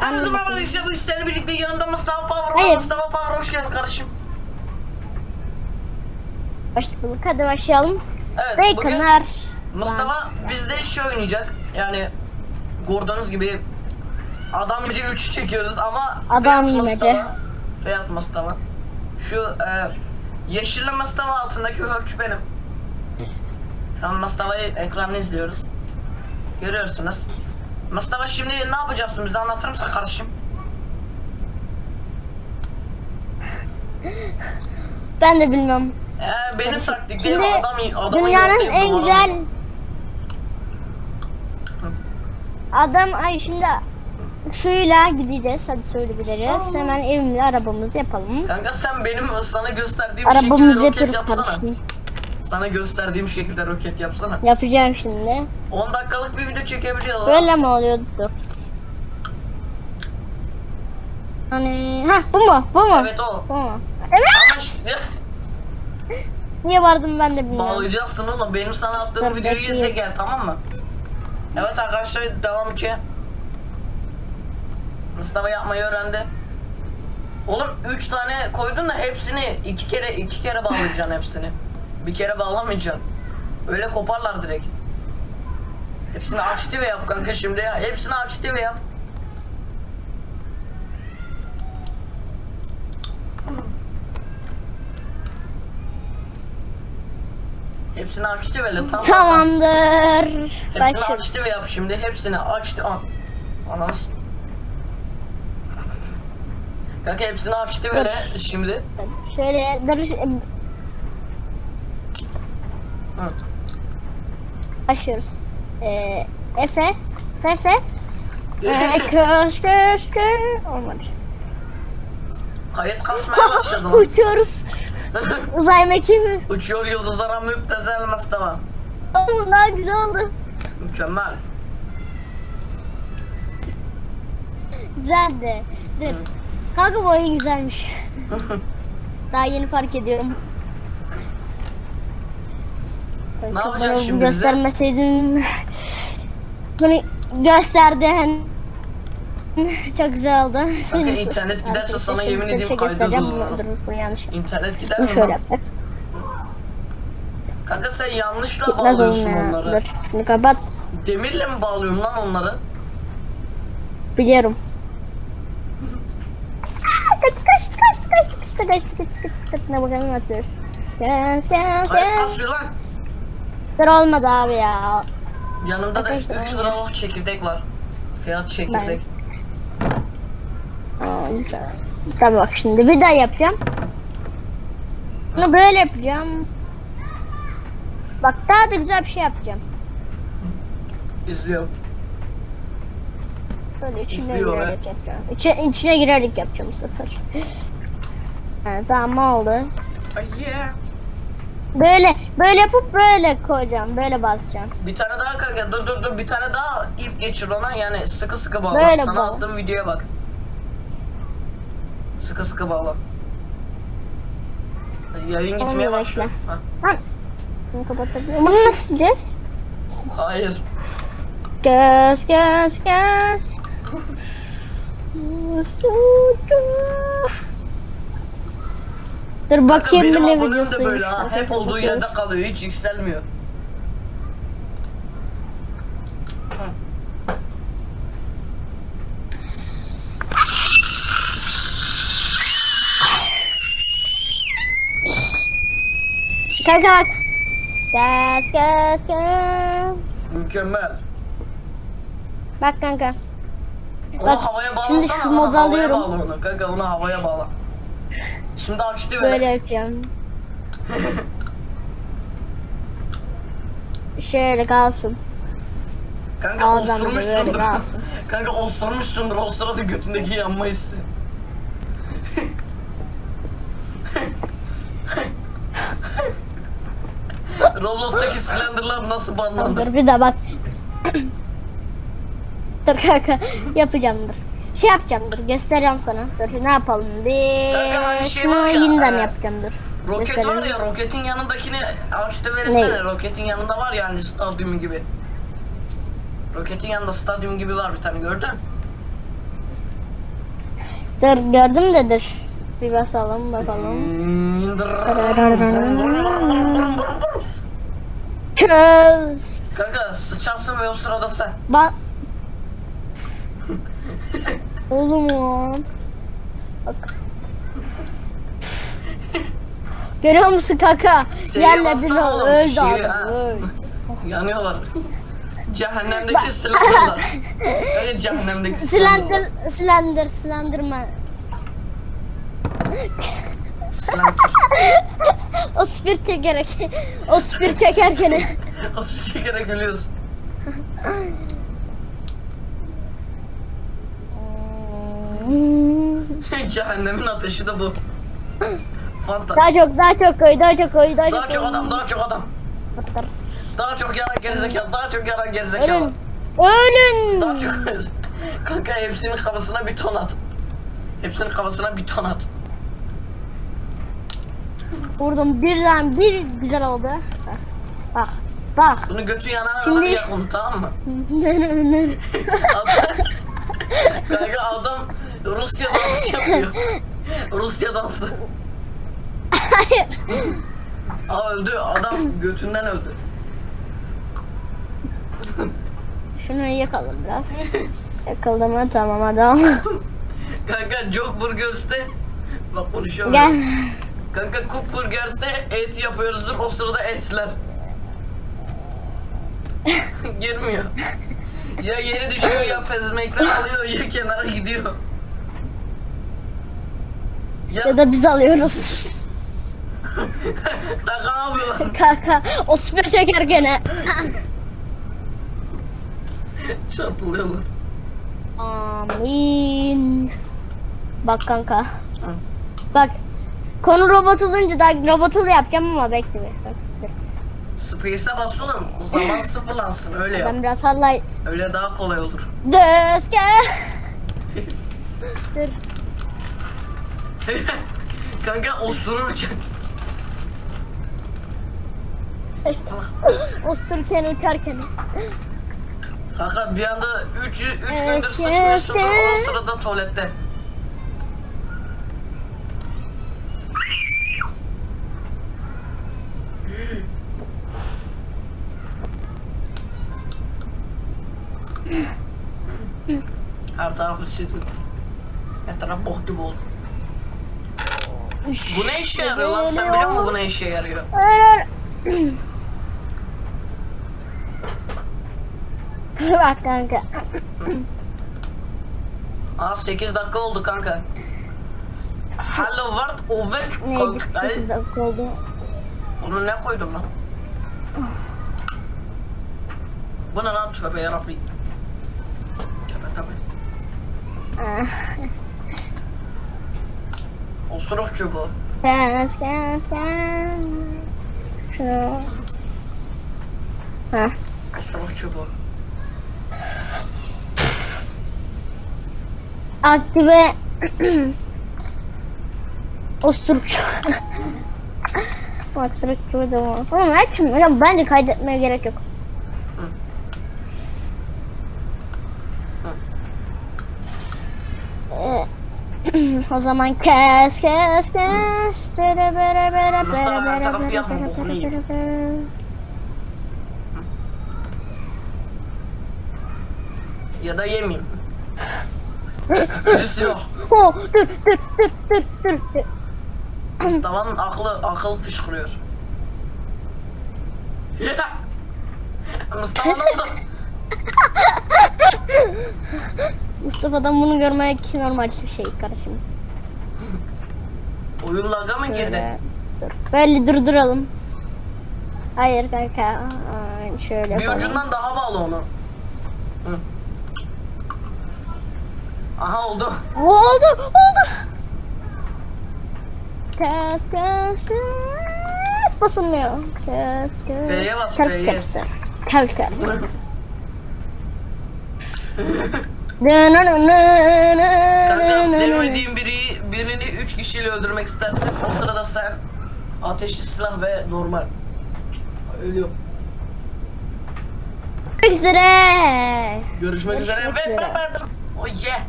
Merhaba arkadaşlar bu işlerle birlikte yanında Mustafa Power var. Hayır. Mustafa Power hoş geldin kardeşim. Başlayalım. Hadi başlayalım. Evet bugün Baconlar. Mustafa bizde şey oynayacak. Yani gördüğünüz gibi adam gücü 3 çekiyoruz ama Adam yemedi. Mustafa. Fiat Mustafa. Şu e, yeşilli Mustafa altındaki hörç benim. Şu an Mustafa'yı ekranını izliyoruz. Görüyorsunuz. Mustafa şimdi ne yapacaksın bize anlatır mısın kardeşim? Ben de bilmiyorum. Ee, benim taktiklerim Şimdi adam adamın dünyanın yolda en yapıyor, güzel adam- ay şimdi suyla gideceğiz. Hadi söyle gideriz. Sağ ol. Hemen evimle arabamızı yapalım. Kanka sen benim sana gösterdiğim şekilde Arabamızı roket yapıyoruz yapsana. kardeşim. Sana gösterdiğim şekilde roket yapsana. Yapacağım şimdi. 10 dakikalık bir video çekebiliyoruz. Böyle mi oluyordu? Hani ha bu mu? Bu mu? Evet o. Bu mu? Evet. Niye vardım ben de bilmiyorum. bağlayacaksın oğlum. Benim sana attığım Dur, videoyu izle gel tamam mı? Evet arkadaşlar devam ki. Mustafa yapmayı öğrendi. Oğlum 3 tane koydun da hepsini iki kere iki kere bağlayacaksın hepsini. Bir kere bağlamayacaksın. Öyle koparlar direkt. Hepsini açtı ve yap kanka şimdi ya. Hepsini açtı ve yap. Hepsini açtı ve tam. Tamamdır. Hepsini Başlıyorum. açtı ve yap şimdi. Hepsini açtı. An Anas. Kanka hepsini açtı böyle şimdi. Şöyle dur. Başlıyoruz. Ee, Efe. Fefe. Köş köş köş. Olmadı. Kayıt kasmaya başladı lan. Uçuyoruz. Uzay mekiği. Uçuyor yıldızlara müptezel Mustafa. Oğlum daha güzel oldu. Mükemmel. Güzeldi. Dur. Kanka bu oyun güzelmiş. Daha yeni fark ediyorum. Ne yapacak Bana şimdi bize? Göstermeseydin. Bunu gösterdi. hani. Çok güzel oldu. Senin- internet giderse Arkadaşlar, sana yemin edeyim şey kaydı göstereceğim. yanlış. İnternet gider mi şöyle lan? Kanka sen yanlışla Gitmez bağlıyorsun ya. onları. Dur. Şimdi kapat. Demirle mi bağlıyorsun lan onları? Biliyorum. Aa, Kaçtı kaçtı kaçtı kaçtı kaçtı kaçtı kaçtı kaçtı Ne bakalım atıyoruz. Yes yes Kayıt yes. kasıyor lan. Dur olmadı abi ya. Yanımda da Arkadaşlar, 3 liralık çekirdek var. Fiyat çekirdek. Aa, güzel. Tabii bak şimdi bir daha yapacağım. Bunu böyle yapacağım. Bak daha da güzel bir şey yapacağım. İzliyorum. Böyle içine İzliyor, girerek yapacağım. İçe, içine girerek yapacağım bu sefer. Evet, tamam oldu. Ay yeah. Böyle böyle yapıp böyle koyacağım. Böyle basacağım. Bir tane daha kanka dur dur dur bir tane daha ip geçir ona yani sıkı sıkı bağla. Böyle Sana bağla. attığım videoya bak. Sıkı sıkı bağla. Yayın gitmeye başlıyor. Ha, Lan. Bunu kapatabiliyorum. Bunu nasıl sileceğiz? Hayır. Göz göz göz. Dur Kanka bakayım bir ne videosu. böyle ha. Hep olduğu yerde kalıyor hiç yükselmiyor. Kanka bak. Göz göz göz. Mükemmel. Bak kanka. Onu Bak, havaya şimdi bağlasana. şu onu modu alıyorum. bağla onu. Kanka onu havaya bağla. Şimdi açtı Böyle böyle. yapacağım. Şöyle kalsın. Kanka böyle kalsın. Kanka osturmuşsundur. O sırada götündeki yanma hissi. Roblox'taki Slender'lar nasıl banlandı? Dur bir daha bak. dur kanka yapacağım dur. Şey yapacağım dur göstereceğim sana. Dur ne yapalım bir Kanka şey şunu ya, yeniden e, yapacağım dur. Roket Gösterelim. var ya roketin yanındakini açtı veresene. Ne? Roketin yanında var ya hani stadyum gibi. Roketin yanında stadyum gibi var bir tane gördün? Dur gördüm de dur. Bir basalım bakalım. Köz. Kanka sıçarsın ve o sırada sen. Bak. Oğlum o. Bak. Görüyor musun kaka? Şeye Yerle bir bassana oldu. oğlum, Öldü adam. Öldü. Yanıyorlar. Cehennemdeki slenderlar. Kanka cehennemdeki slenderlar. Slender, Slender, Slenderman. Slender. o spir çekerek, o spir çekerken. Nasıl çekerek ölüyorsun? Cehennemin ateşi de bu. Fanta. daha çok, daha çok koy, daha çok koy, daha çok Daha çok adam, daha çok adam. Fıttır. Daha çok yaran gerizekalı, daha çok yaran gerizekalı. Ölün. Ölün. Daha çok... Kanka hepsinin kafasına bir ton at. Hepsinin kafasına bir ton at. Vurdum birden bir güzel oldu. Bak. Bak. Bak. Bunu götü yanana Şimdi- kadar yak onu tamam mı? Adam... Kanka adam Rusya dansı yapıyor. Rusya dansı. Hayır. Aa öldü. Adam götünden öldü. Şunu yakalım biraz. Yakıldı mı tamam adam. Kanka Joke Burgers'te Bak konuşuyorum. Gel. Kanka Cook Burgers'te et yapıyoruzdur. O sırada etler. Girmiyor. Ya yeri düşüyor ya pezmekler alıyor ya kenara gidiyor. Ya Ya da biz alıyoruz. ne yapıyorlar? Kaka o spir çeker gene. Çarpılıyorlar. Amin. Bak kanka. Bak. Konu robot olunca da robotu da yapacağım ama bekle bir. Space'e bas oğlum. Zaman sıfırlansın öyle yap. Ben biraz hallay. Öyle daha kolay olur. Döske. dur. Kanka osururken. Ostururken uçarken. Kanka bir anda 3 3 Evet, gündür sıçmıyorsun da o sırada tuvalette. Her tarafı sildim. Her taraf bok gibi oldu. Bu ne işe yarıyor lan? Sen biliyor musun bu ne işe yarıyor? Hayır. Bak kanka. Aa 8 dakika oldu kanka. Hello world. Ay, dakika oldu. Onu ne koydum lan? Bu ne lan tövbe yarabbi. Tövbe tövbe. Osuruk çubuğu. Kes kes kes. Şu. Ha. Osuruk çubuğu. Aktive Osurukçu. Osurukçu da var. Oğlum açma. Hocam bence kaydetmeye gerek yok. Ee, o zaman kes kes kes. Bere bere bere Mustafa, her tarafı bere. Ya da yemeyeyim. Birisi yok. Oh, dur dur dur dur dur dur. Mustafa'nın aklı akıl fışkırıyor. Mustafa ne oldu? Mustafa'dan bunu görmek normal bir şey kardeşim. Oyun laga mı girdi? Şöyle, dur. Böyle durduralım. Hayır kanka. Aa, şöyle Bir yapalım. ucundan daha bağlı onu. Hı. Aha oldu. Oldu oldu. Kes kes kes. Basılmıyor. Kes kes. F'ye bas, F'ye. kes. Kes kes. Kanka Kanka sevmediğin biri, birini üç kişiyle öldürmek istersin. O sırada sen ateşli silah ve normal. Ölüyor. üzere. Görüşmek üzere. Görüşmek Ve üzere. Oh yeah.